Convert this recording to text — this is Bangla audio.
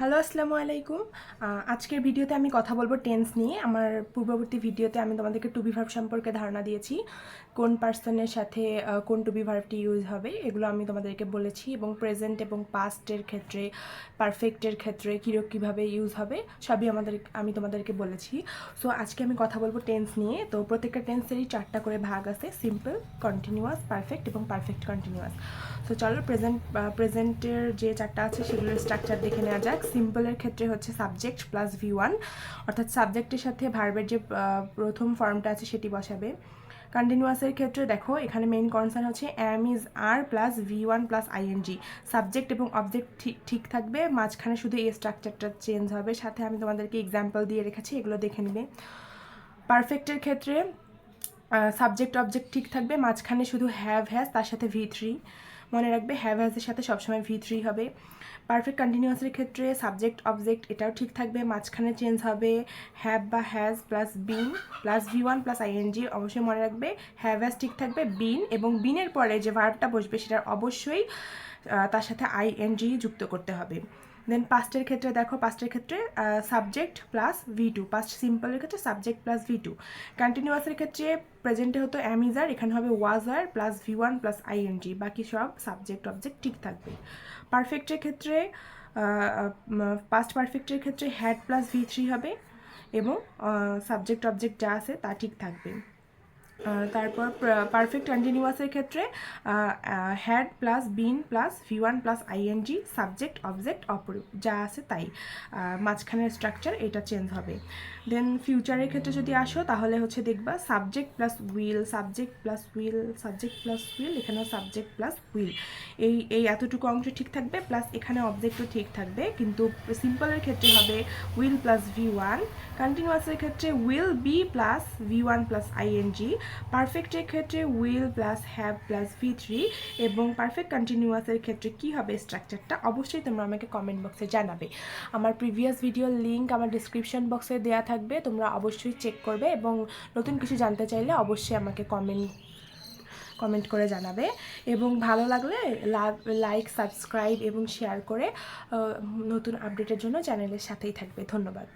হ্যালো, আসসালামু আলাইকুম। আজকের ভিডিওতে আমি কথা বলব টেন্স নিয়ে। আমার পূর্ববর্তী ভিডিওতে আমি তোমাদেরকে টু বি ভার্ব সম্পর্কে ধারণা দিয়েছি, কোন পার্সনের সাথে কোন টু বি ভার্বটি ইউজ হবে, এগুলো আমি তোমাদেরকে বলেছি এবং প্রেজেন্ট এবং পাস্টের ক্ষেত্রে পারফেক্টের ক্ষেত্রে কীরকম কীভাবে ইউজ হবে, সবই আমাদের, আমি তোমাদেরকে বলেছি। সো আজকে আমি কথা বলব টেন্স নিয়ে। তো প্রত্যেকটা টেন্সেরই চারটা করে ভাগ আছে সিম্পল কন্টিনিউয়াস পারফেক্ট এবং পারফেক্ট কন্টিনিউয়াস সো চলো প্রেজেন্ট প্রেজেন্টের যে চারটা আছে, সেগুলোর স্ট্রাকচার দেখে নেওয়া যাক। সিম্পলের ক্ষেত্রে হচ্ছে সাবজেক্ট প্লাস ভি ওয়ান অর্থাৎ সাবজেক্টের সাথে ভার্বের যে প্রথম ফর্মটা আছে সেটি বসাবে। কন্টিনিউয়াসের ক্ষেত্রে দেখো, এখানে মেইন কনসার্ন হচ্ছে am is are plus V one plus ING subject এবং অবজেক্ট ঠিক ঠিক থাকবে, মাঝখানে শুধু এই স্ট্রাকচারটা চেঞ্জ হবে। সাথে আমি তোমাদেরকে এক্সাম্পল দিয়ে রেখেছি, এগুলো দেখে নেবে। পারফেক্টের ক্ষেত্রে সাবজেক্ট অবজেক্ট ঠিক থাকবে, মাঝখানে শুধু হ্যাভ হ্যাজ তার সাথে ভি থ্রি মনে রাখবে হ্যাভ সাথে সবসময় ভি থ্রি হবে। পারফেক্ট কন্টিনিউয়াসের ক্ষেত্রে সাবজেক্ট অবজেক্ট এটাও ঠিক থাকবে, মাঝখানে চেঞ্জ হবে হ্যাভ বা has plus been plus V one plus ING অবশ্যই মনে রাখবে হ্যাভ হ্যাজ ঠিক থাকবে বিন এবং বিনের পরে যে ভার্বটা বসবে সেটা অবশ্যই তার সাথে আইএনজি যুক্ত করতে হবে। দেন পাস্টের ক্ষেত্রে দেখো পাস্টের ক্ষেত্রে subject plus V two past সিম্পলের ক্ষেত্রে সাবজেক্ট প্লাস ভি টু কন্টিনিউয়াসের ক্ষেত্রে প্রেজেন্টে হতো অ্যামিজার এখানে হবে was were plus V one plus ING বাকি সব সাবজেক্ট অবজেক্ট ঠিক থাকবে। পারফেক্টের ক্ষেত্রে পাস্ট পারফেক্টের ক্ষেত্রে হ্যাড প্লাস ভি থ্রি হবে এবং সাবজেক্ট অবজেক্ট যা আছে তা ঠিক থাকবে। তারপর পারফেক্ট কন্টিনিউয়াসের ক্ষেত্রে had plus been plus V one plus ING subject object অপরূপ, যা আছে তাই। মাঝখানের স্ট্রাকচার এটা চেঞ্জ হবে। দেন ফিউচারের ক্ষেত্রে যদি আসো, তাহলে হচ্ছে দেখবা subject plus will subject plus will subject plus will এখানেও সাবজেক্ট প্লাস উইল এই এই এতটুকু অংশ ঠিক থাকবে প্লাস এখানে অবজেক্টও ঠিক থাকবে, কিন্তু সিম্পলের ক্ষেত্রে হবে উইল প্লাস ভি ওয়ান কন্টিনিউয়াসের ক্ষেত্রে will be plus V one plus ING পারফেক্টের ক্ষেত্রে will plus have plus V three এবং পারফেক্ট কন্টিনিউয়াসের ক্ষেত্রে কী হবে স্ট্রাকচারটা অবশ্যই তোমরা আমাকে কমেন্ট বক্সে জানাবে। আমার প্রিভিয়াস ভিডিওর লিঙ্ক আমার ডিসক্রিপশন বক্সে দেওয়া থাকবে, তোমরা অবশ্যই চেক করবে এবং নতুন কিছু জানতে চাইলে অবশ্যই আমাকে কমেন্ট কমেন্ট করে জানাবে। এবং ভালো লাগলে লাইক সাবস্ক্রাইব এবং শেয়ার করে নতুন আপডেটের জন্য চ্যানেলের সাথেই থাকবে। ধন্যবাদ।